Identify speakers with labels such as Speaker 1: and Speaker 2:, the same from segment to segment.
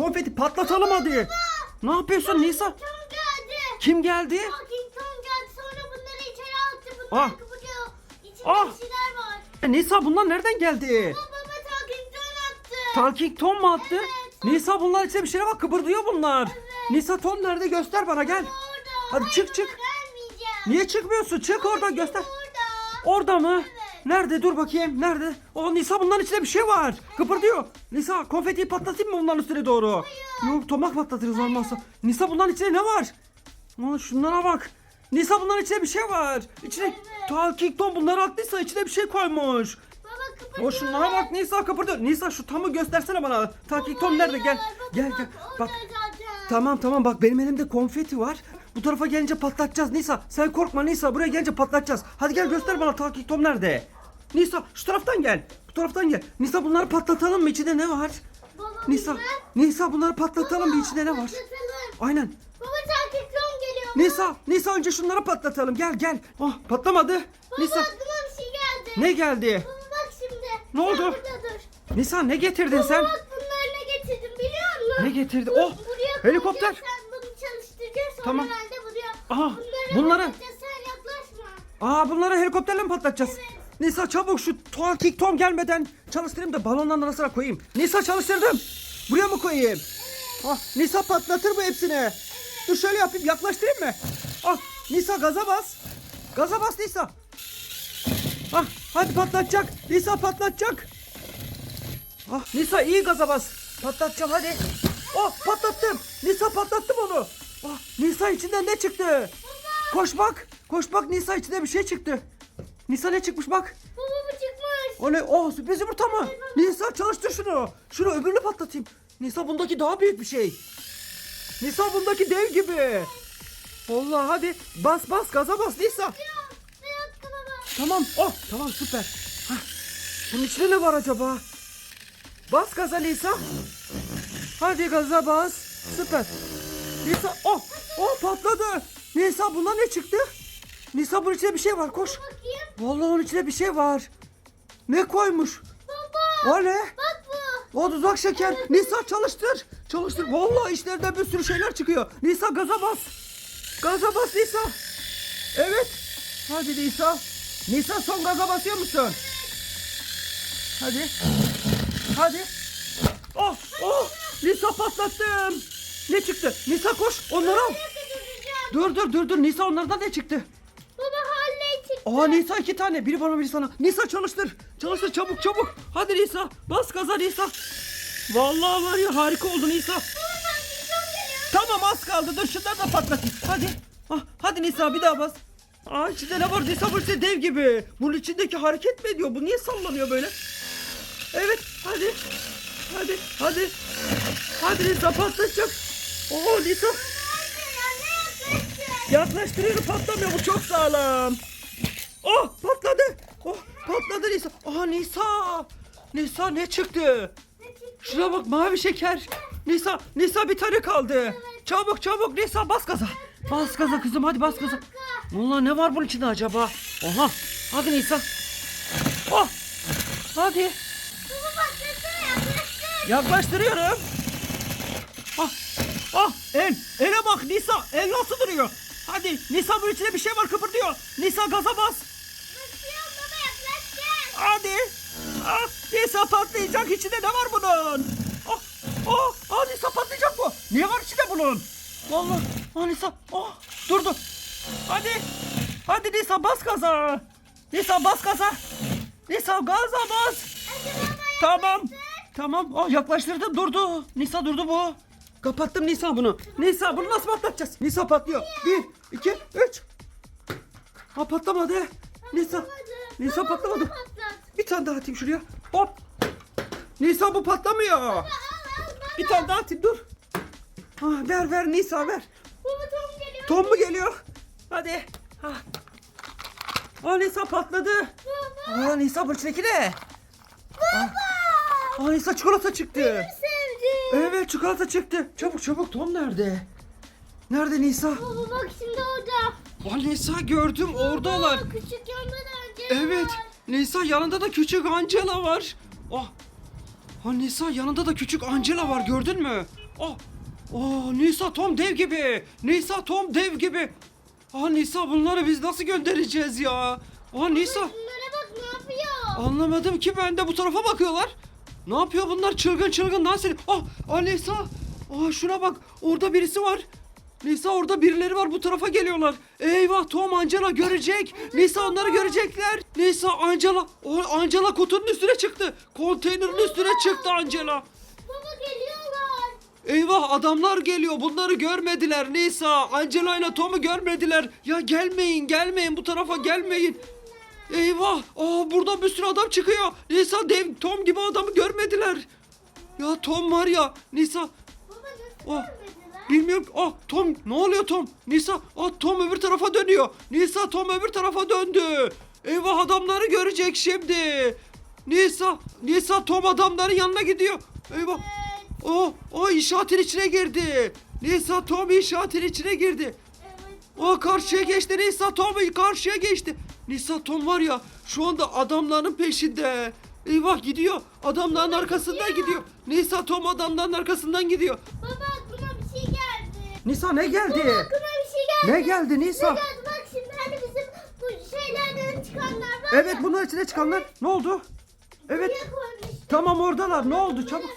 Speaker 1: konfeti patlatalım hadi. Ne yapıyorsun Nisa? Kim geldi? Ah. Ah. E, Nisa bunlar nereden geldi?
Speaker 2: Baba baba Talking Tom
Speaker 1: mu attı?
Speaker 2: Evet.
Speaker 1: Nisa bunlar içinde bir şeyler var kıpırdıyor bunlar. Nisa Tom nerede göster bana gel.
Speaker 2: Orada.
Speaker 1: Hadi
Speaker 2: Hayır,
Speaker 1: çık,
Speaker 2: baba,
Speaker 1: çık.
Speaker 2: Gelmeyeceğim.
Speaker 1: Niye çıkmıyorsun? Çık oradan göster.
Speaker 2: Orada.
Speaker 1: Orada mı?
Speaker 2: Evet.
Speaker 1: Nerede? Dur bakayım. Nerede? O Nisa bunların içinde bir şey var. Kıpırdıyor. Nisa konfetiyi patlatayım mı bunların üstüne doğru? Yok tomak patlatırız olmazsa. Nisa bunların içinde ne var? Aa, şunlara bak. Nisa bunların içinde bir şey var. İçine
Speaker 2: Evet.
Speaker 1: Talking Tom bunları attıysa içine bir şey koymuş. O şunlara bak Nisa kıpırdıyor. Nisa şu tamı göstersene bana. Talking Tom nerede? Gel.
Speaker 2: Hayır,
Speaker 1: Gel gel.
Speaker 2: Bak.
Speaker 1: Tamam tamam bak benim elimde konfeti var. Bu tarafa gelince patlatacağız Nisa. Sen korkma Nisa buraya gelince patlatacağız. Hadi gel göster bana Talking Tom nerede? Nisa şu taraftan gel. Bu taraftan gel. Nisa bunları patlatalım mı? İçinde ne var?
Speaker 2: Baba
Speaker 1: Nisa. Nisa bunları patlatalım mı? İçinde ne var? Aynen.
Speaker 2: Baba Talking Tom geliyor.
Speaker 1: Nisa, Nisa önce şunları patlatalım. Gel gel. Oh patlamadı.
Speaker 2: Baba
Speaker 1: Nisa
Speaker 2: aklıma bir şey geldi.
Speaker 1: ne geldi?
Speaker 2: Baba bak şimdi.
Speaker 1: Ne oldu?
Speaker 2: Sen burada dur.
Speaker 1: Nisa ne getirdin
Speaker 2: Baba
Speaker 1: sen?
Speaker 2: bak bunları ne getirdim biliyor musun?
Speaker 1: Ne getirdi?
Speaker 2: Bu-
Speaker 1: Oh
Speaker 2: buraya
Speaker 1: helikopter.
Speaker 2: Sen sonra
Speaker 1: Tamam.
Speaker 2: ben de buraya.
Speaker 1: Aha,
Speaker 2: bunları patlatacağız, Sen yaklaşma.
Speaker 1: Aa bunları helikopterle mi patlatacağız? Nisa çabuk şu Talking Tom gelmeden çalıştırayım da balonların arasına koyayım. Nisa çalıştırdım. Buraya mı koyayım? Ah Nisa patlatır bu hepsini. Dur şöyle yapayım yaklaştırayım mı? Ah Nisa gaza bas. Gaza bas Nisa. Ah hadi patlatacak. Nisa patlatacak. Ah Nisa iyi gaza bas. Patlatacağım hadi. Oh patlattım. Nisa patlattım onu. Ah Nisa içinden ne çıktı? Koş bak. Koş bak Nisa içinde bir şey çıktı. Nisa ne çıkmış bak.
Speaker 2: Baba bu çıkmış.
Speaker 1: O ne? Oh sürpriz yumurta mı? Nisa çalıştır şunu. Şunu öbürünü patlatayım. Nisa bundaki daha büyük bir şey. Nisa bundaki dev gibi. Vallahi hadi bas bas gaza bas Nisa.
Speaker 2: Baba?
Speaker 1: Tamam. Oh tamam süper. Hah. Bunun içinde ne var acaba? Bas gaza Nisa. Hadi gaza bas. Süper. Nisa oh oh patladı. Nisa buna ne çıktı? Nisa bunun içinde bir şey var koş.
Speaker 2: Bakayım.
Speaker 1: Vallahi onun içinde bir şey var. Ne koymuş?
Speaker 2: Baba.
Speaker 1: O ne?
Speaker 2: Bak bu.
Speaker 1: O tuzak şeker. Nisa çalıştır. Çalıştır. Vallahi işlerden bir sürü şeyler çıkıyor. Nisa gaza bas. Gaza bas Nisa. Evet. Hadi Nisa. Nisa son gaza basıyor musun? Hadi. Hadi. Oh oh. Nisa patlattım. Ne çıktı? Nisa koş onları al. Dur dur dur dur. Nisa onlardan ne çıktı?
Speaker 2: Baba halle çıktı.
Speaker 1: Aa Nisa iki tane. Biri bana biri sana. Nisa çalıştır. Çalıştır çabuk çabuk. Hadi Nisa. Bas gaza Nisa. Vallahi var ya harika oldu Nisa. Tamam az kaldı. Dur şunları da patlatayım. Hadi. Ah, hadi Nisa bir daha bas. Aa içinde ne var? Nisa bu işte dev gibi. Bunun içindeki hareket mi ediyor? Bu niye sallanıyor böyle? Evet hadi. Hadi hadi. Hadi Nisa patlatacak. Oo
Speaker 2: yapıyorsun?
Speaker 1: Yaklaştırıyorum patlamıyor bu çok sağlam. Oh patladı. Oh patladı Nisa. Aa Nisa. Nisa ne çıktı? Şuna bak mavi şeker. Nisa Nisa bir tane kaldı. Çabuk çabuk Nisa bas gaza. Bas gaza kızım hadi bas gaza. Vallahi ne var bunun içinde acaba? Oha. Hadi Nisa. Oh. Hadi. Yaklaştırıyorum. Ah, ah, el, ele bak Nisa, el nasıl duruyor? Hadi, Nisa bunun içinde bir şey var kıpırdıyor. Nisa gaza bas.
Speaker 2: Basıyorum baba.
Speaker 1: Hadi. Ah, Nisa patlayacak, içinde ne var bunun? Ah, ah, ah Nisa patlayacak bu. Ne var içinde bunun? Vallahi, ah Nisa, ah, durdu. Hadi, hadi Nisa bas gaza. Nisa bas gaza. Nisa gaza bas. Tamam. Tamam. Oh, yaklaştırdım durdu. Nisa durdu bu. Kapattım Nisa bunu. Nisa bunu nasıl patlatacağız? Nisa patlıyor. Bir, iki, üç. Ha patlamadı. Nisa. Nisa patlamadı. Bir tane daha atayım şuraya. Hop. Nisa bu patlamıyor. Bir tane daha atayım dur. Ah, ver ver Nisa ver.
Speaker 2: Baba Tom geliyor.
Speaker 1: Tom mu geliyor? Hadi. Ha. Aa Nisa patladı.
Speaker 2: Baba.
Speaker 1: Aa Nisa bu içindeki ne? Aa, Aa Nisa çikolata çıktı.
Speaker 2: Sevdim.
Speaker 1: Evet çikolata çıktı. Çabuk çabuk Tom nerede? Nerede Nisa?
Speaker 2: Baba bak şimdi orada.
Speaker 1: Aa Nisa gördüm oradalar.
Speaker 2: Baba, Küçük yanında da
Speaker 1: Evet.
Speaker 2: var.
Speaker 1: Nisa yanında da küçük Angela var. Oh. Ha Nisa yanında da küçük Angela var gördün mü? Oh. Oh Nisa Tom dev gibi. Nisa Tom dev gibi. Ah Nisa bunları biz nasıl göndereceğiz ya? Ah Nisa.
Speaker 2: Bunlara bak ne yapıyor?
Speaker 1: Anlamadım ki ben de bu tarafa bakıyorlar. Ne yapıyor bunlar çılgın çılgın dans ediyor. Ah, ah Nisa. Ah şuna bak orada birisi var. Nisa orada birileri var bu tarafa geliyorlar. Eyvah Tom Angela görecek. Nisa onları görecekler. Nisa Angela. O Angela kutunun üstüne çıktı. Konteynerin üstüne çıktı Angela.
Speaker 2: Baba geliyorlar.
Speaker 1: Eyvah adamlar geliyor. Bunları görmediler Nisa. Angela ile Tom'u görmediler. Ya gelmeyin gelmeyin bu tarafa gelmeyin. Eyvah. Aa burada bir sürü adam çıkıyor. Nisa dev Tom gibi adamı görmediler. Ya Tom var ya. Nisa.
Speaker 2: Baba nasıl
Speaker 1: Oh. Bilmiyorum. Ah Tom ne oluyor Tom? Nisa. Ah Tom öbür tarafa dönüyor. Nisa Tom öbür tarafa döndü. Eyvah adamları görecek şimdi. Nisa. Nisa Tom adamların yanına gidiyor. Eyvah. O, o inşaatın içine girdi. Nisa Tom inşaatın içine girdi.
Speaker 2: Evet.
Speaker 1: O karşıya geçti Nisa Tom karşıya geçti. Nisa Tom var ya şu anda adamların peşinde. Eyvah gidiyor. Adamların arkasından gidiyor. Nisa Tom adamların arkasından gidiyor.
Speaker 2: Baba aklıma bir şey geldi.
Speaker 1: Nisa ne geldi?
Speaker 2: Baba aklıma bir şey geldi.
Speaker 1: Ne geldi Nisa?
Speaker 2: Ne geldi? Bak şimdi hani bizim bu şeylerden çıkanlar var
Speaker 1: Evet
Speaker 2: ya.
Speaker 1: bunun içine çıkanlar. Ne oldu? Evet. Tamam oradalar. Ne oldu? Çabuk.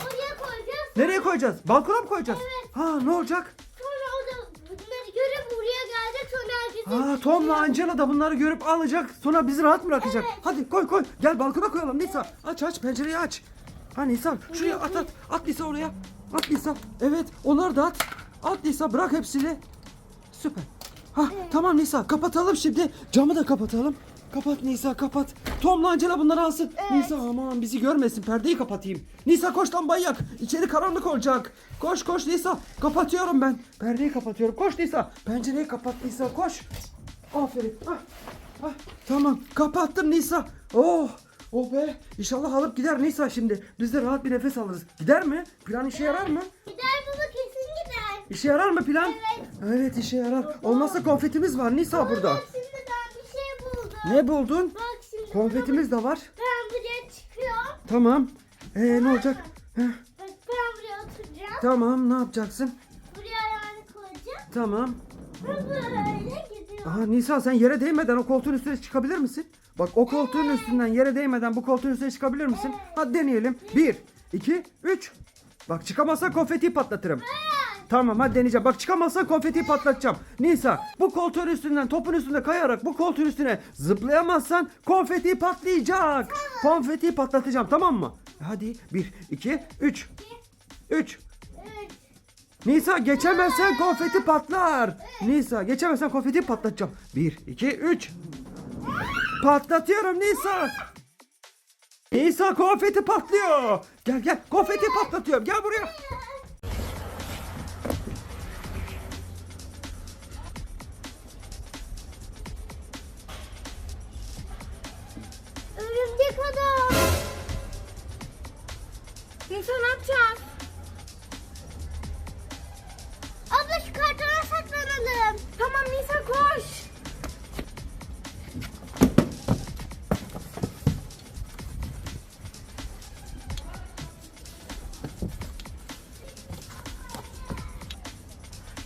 Speaker 2: Oraya koyacağız.
Speaker 1: Nereye koyacağız? Balkona mı koyacağız?
Speaker 2: Evet.
Speaker 1: Ha ne olacak?
Speaker 2: Sonra o da bunları görüp buraya gelecek sonra herkese...
Speaker 1: Ha Tom'la Angela da bunları görüp alacak. Sonra bizi rahat bırakacak.
Speaker 2: Evet.
Speaker 1: Hadi koy koy. Gel balkona koyalım Nisa. Aç aç pencereyi aç. Ha Nisa şuraya at at. At Nisa oraya. At Nisa. Evet onları da at. At Nisa bırak hepsini. Süper. Ha tamam Nisa kapatalım şimdi. Camı da kapatalım. Kapat Nisa kapat. Tom'la Angela bunları alsın. Nisa aman bizi görmesin perdeyi kapatayım. Nisa koş lambayı yak. İçeri karanlık olacak. Koş koş Nisa. Kapatıyorum ben. Perdeyi kapatıyorum. Koş Nisa. Pencereyi kapat Nisa koş. Aferin. Ah, ah, tamam kapattım Nisa. Oh. Oh be. İnşallah alıp gider Nisa şimdi. Biz de rahat bir nefes alırız. Gider mi? Plan işe yarar mı?
Speaker 2: Gider baba kesin gider.
Speaker 1: İşe yarar mı plan?
Speaker 2: Evet.
Speaker 1: Evet işe yarar. Olmazsa konfetimiz var Nisa burada.
Speaker 2: Şimdi buldum.
Speaker 1: Ne buldun?
Speaker 2: Bak şimdi
Speaker 1: Konfetimiz de var.
Speaker 2: Ben buraya çıkıyorum.
Speaker 1: Tamam. Ee ne olacak? Heh,
Speaker 2: Bak ben buraya oturacağım.
Speaker 1: tamam ne yapacaksın?
Speaker 2: Buraya ayağını koyacağım.
Speaker 1: Tamam.
Speaker 2: Ben böyle gidiyorum.
Speaker 1: Aha Nisa sen yere değmeden o koltuğun üstüne çıkabilir misin? Bak o koltuğun üstünden yere değmeden bu koltuğun üstüne çıkabilir misin? Hadi deneyelim. Bir, iki, üç. Bak çıkamazsan konfeti patlatırım. Tamam hadi deneyeceğim. Bak çıkamazsan konfeti patlatacağım. Nisa bu koltuğun üstünden topun üstünde kayarak bu koltuğun üstüne zıplayamazsan konfeti patlayacak. Konfeti patlatacağım tamam mı? Hadi bir, iki, üç. Üç.
Speaker 2: Üç.
Speaker 1: Nisa geçemezsen konfeti patlar. Nisa geçemezsen konfeti patlatacağım. 1, 2, 3. Patlatıyorum Nisa. Nisa konfeti patlıyor. Gel gel konfeti patlatıyorum. Gel buraya.
Speaker 2: Tamam Nisa koş.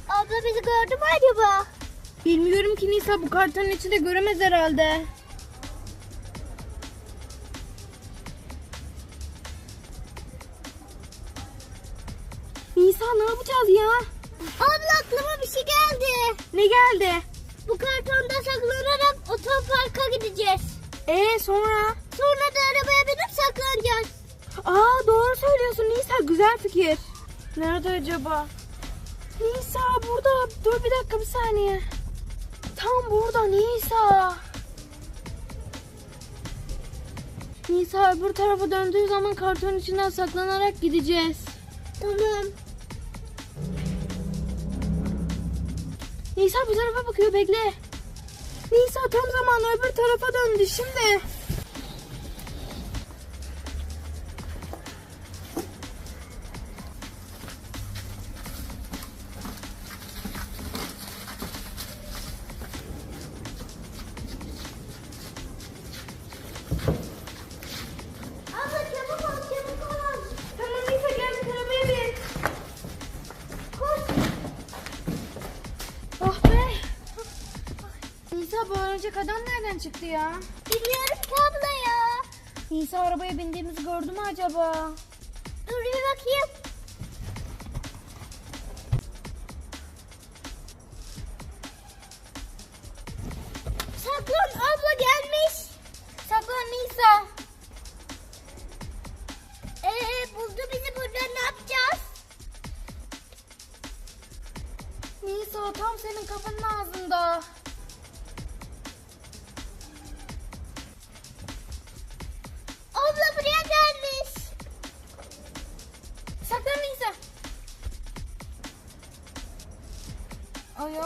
Speaker 2: Abla bizi gördü mü acaba?
Speaker 3: Bilmiyorum ki Nisa bu kartonun içinde göremez herhalde. Nisa ne yapacağız ya?
Speaker 2: Abla aklıma bir.
Speaker 3: Ne geldi?
Speaker 2: Bu kartonda saklanarak otoparka gideceğiz.
Speaker 3: Ee sonra?
Speaker 2: Sonra da arabaya binip saklanacağız.
Speaker 3: Aa doğru söylüyorsun Nisa güzel fikir. Nerede acaba? Nisa burada. Dur bir dakika bir saniye. Tam burada Nisa. Nisa öbür tarafa döndüğü zaman kartonun içinden saklanarak gideceğiz.
Speaker 2: Tamam.
Speaker 3: Nisa bu tarafa bakıyor bekle. Nisa tam zamanı öbür tarafa döndü şimdi. Adam nereden çıktı ya?
Speaker 2: Bilmiyorum ki abla ya.
Speaker 3: Nisa arabaya bindiğimizi gördü mü acaba?
Speaker 2: Dur bir bakayım.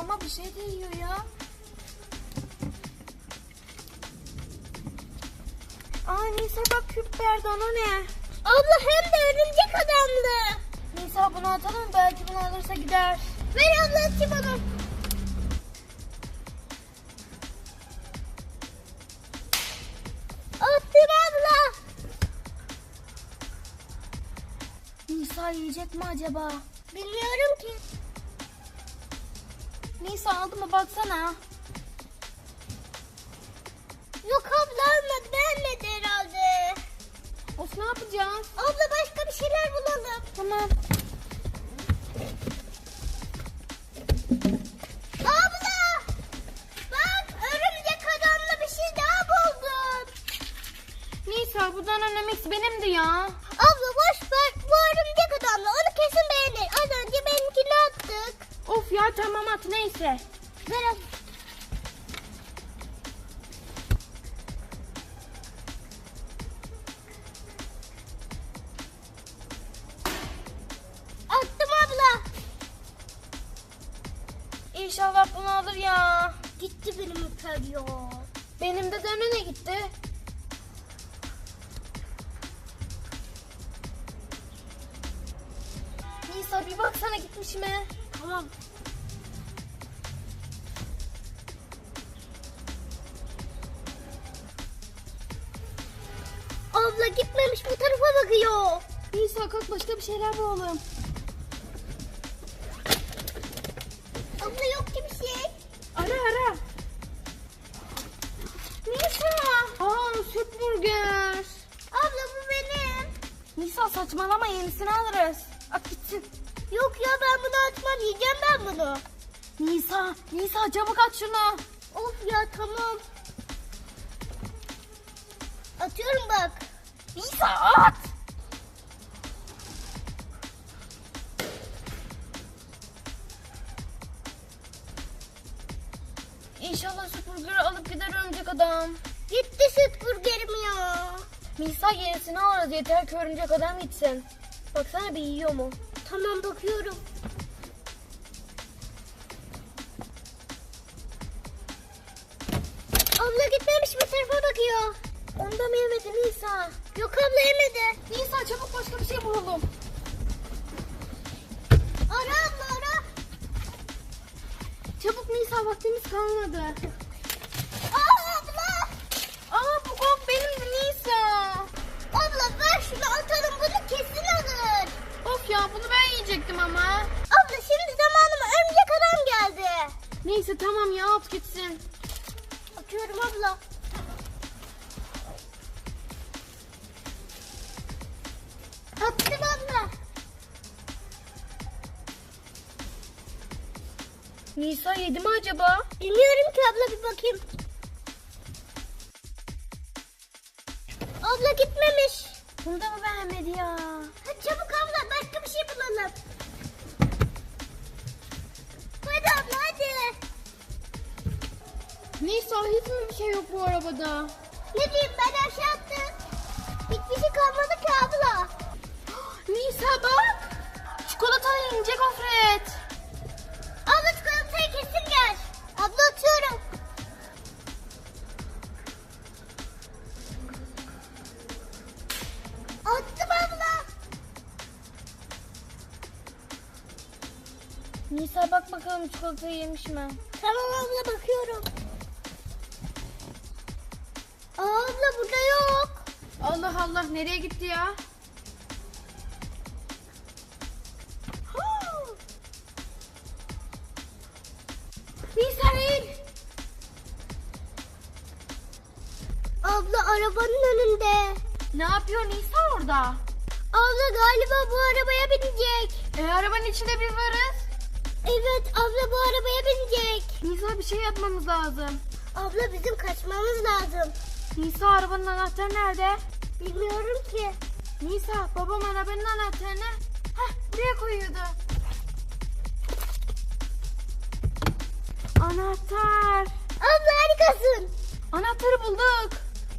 Speaker 3: Ayağıma bir şey değiyor ya. Aa Nisa bak küp verdi ona ne?
Speaker 2: Abla hem de örümcek adamlı.
Speaker 3: Nisa bunu atalım belki bunu alırsa gider.
Speaker 2: Ver abla atayım onu. Attım abla.
Speaker 3: Nisa yiyecek mi acaba?
Speaker 2: Bilmiyorum ki.
Speaker 3: Nisa aldı mı baksana.
Speaker 2: Yok abla almadı beğenmedi herhalde.
Speaker 3: Of ne yapacağız?
Speaker 2: Abla başka bir şeyler bulalım.
Speaker 3: Tamam. At neyse.
Speaker 2: Ver abla. Attım abla.
Speaker 3: İnşallah bunu alır ya.
Speaker 2: Gitti benim uçarıyor.
Speaker 3: Benim de Danone gitti. Nisa bir baksana gitmiş mi?
Speaker 2: Tamam. Abla gitmemiş bu tarafa bakıyor.
Speaker 3: Nisa kalk başka bir şeyler bulalım.
Speaker 2: Abla yok ki bir şey.
Speaker 3: Ara ara. Nisa. Aa süt burger.
Speaker 2: Abla bu benim.
Speaker 3: Nisa saçmalama yenisini alırız. At gitsin.
Speaker 2: Yok ya ben bunu açmam yiyeceğim ben bunu.
Speaker 3: Nisa, Nisa çabuk at şunu.
Speaker 2: Of ya tamam. Atıyorum bak.
Speaker 3: Nisa at. İnşallah süpürgeyi alıp gider örümcek adam.
Speaker 2: Gitti süt burgerim ya.
Speaker 3: Nisa yenisini alırız yeter ki örümcek adam gitsin. Baksana bir yiyor mu?
Speaker 2: Tamam bakıyorum. Abla gitmemiş bu tarafa bakıyor.
Speaker 3: Onda mı yemedi Nisa?
Speaker 2: Yok abla yemedi.
Speaker 3: Nisa çabuk başka bir şey bulalım.
Speaker 2: Ara abla ara.
Speaker 3: Çabuk Nisa vaktimiz kalmadı.
Speaker 2: Aa abla.
Speaker 3: Aa bu kok benimdi Nisa.
Speaker 2: Abla ver şunu atalım bunu kesin alır.
Speaker 3: Of ya bunu ben yiyecektim ama.
Speaker 2: Abla şimdi zamanıma örümcek adam geldi.
Speaker 3: Neyse tamam ya at gitsin.
Speaker 2: Atıyorum abla. Attım abla.
Speaker 3: Nisa yedi mi acaba?
Speaker 2: Bilmiyorum ki abla bir bakayım. Abla gitmemiş.
Speaker 3: Bunu da mı beğenmedi ya?
Speaker 2: Hadi çabuk abla başka bir şey bulalım. Hadi abla hadi.
Speaker 3: Nisa hiç mi bir şey yok bu arabada?
Speaker 2: Ne diyeyim ben aşağı attım. Hiçbir şey kalmadı ki abla.
Speaker 3: Bak. Çikolatalı ince gofret.
Speaker 2: Abla çikolatayı kesin gel. Abla atıyorum. Attım abla.
Speaker 3: Nisa bak bakalım çikolatayı yemiş mi?
Speaker 2: Tamam abla bakıyorum. Aa, abla burada yok.
Speaker 3: Allah Allah nereye gitti ya? Nisa değil.
Speaker 2: arabanın önünde.
Speaker 3: Ne yapıyor Nisa orada?
Speaker 2: Abla galiba bu arabaya binecek.
Speaker 3: E arabanın içinde biz varız.
Speaker 2: Evet abla bu arabaya binecek.
Speaker 3: Nisa bir şey yapmamız lazım.
Speaker 2: Abla bizim kaçmamız lazım.
Speaker 3: Nisa arabanın anahtarı nerede?
Speaker 2: Bilmiyorum ki.
Speaker 3: Nisa babam arabanın anahtarını heh, buraya koyuyordu. Anahtar.
Speaker 2: Abla harikasın.
Speaker 3: Anahtarı bulduk.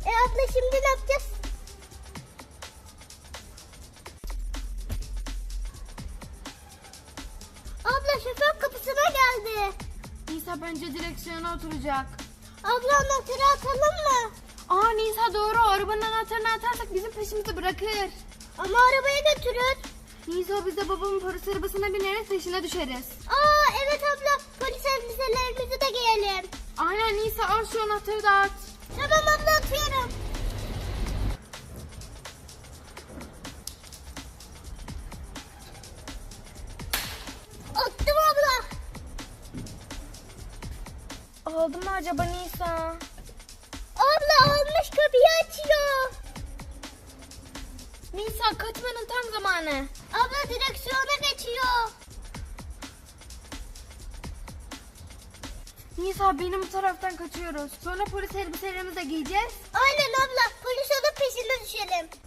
Speaker 2: E abla şimdi ne yapacağız? Abla şoför kapısına geldi.
Speaker 3: Nisa bence direksiyona oturacak.
Speaker 2: Abla anahtarı atalım mı?
Speaker 3: Aa Nisa doğru arabanın anahtarını atarsak bizim peşimizi bırakır.
Speaker 2: Ama arabaya götürür.
Speaker 3: Nisa biz de babamın polis arabasına bineriz peşine düşeriz.
Speaker 2: Aa evet abla polis elbiselerimizi de giyelim.
Speaker 3: Aynen Nisa al şu anahtarı da at.
Speaker 2: Tamam abla atıyorum. Attım abla.
Speaker 3: Aldı mı acaba Nisa?
Speaker 2: Abla almış kapıyı açıyor.
Speaker 3: Nisa kaçmanın tam zamanı.
Speaker 2: Abla direksiyona geçiyor.
Speaker 3: Nisa benim bu taraftan kaçıyoruz. Sonra polis elbiselerimizi de giyeceğiz.
Speaker 2: Aynen abla polis olup peşine düşelim.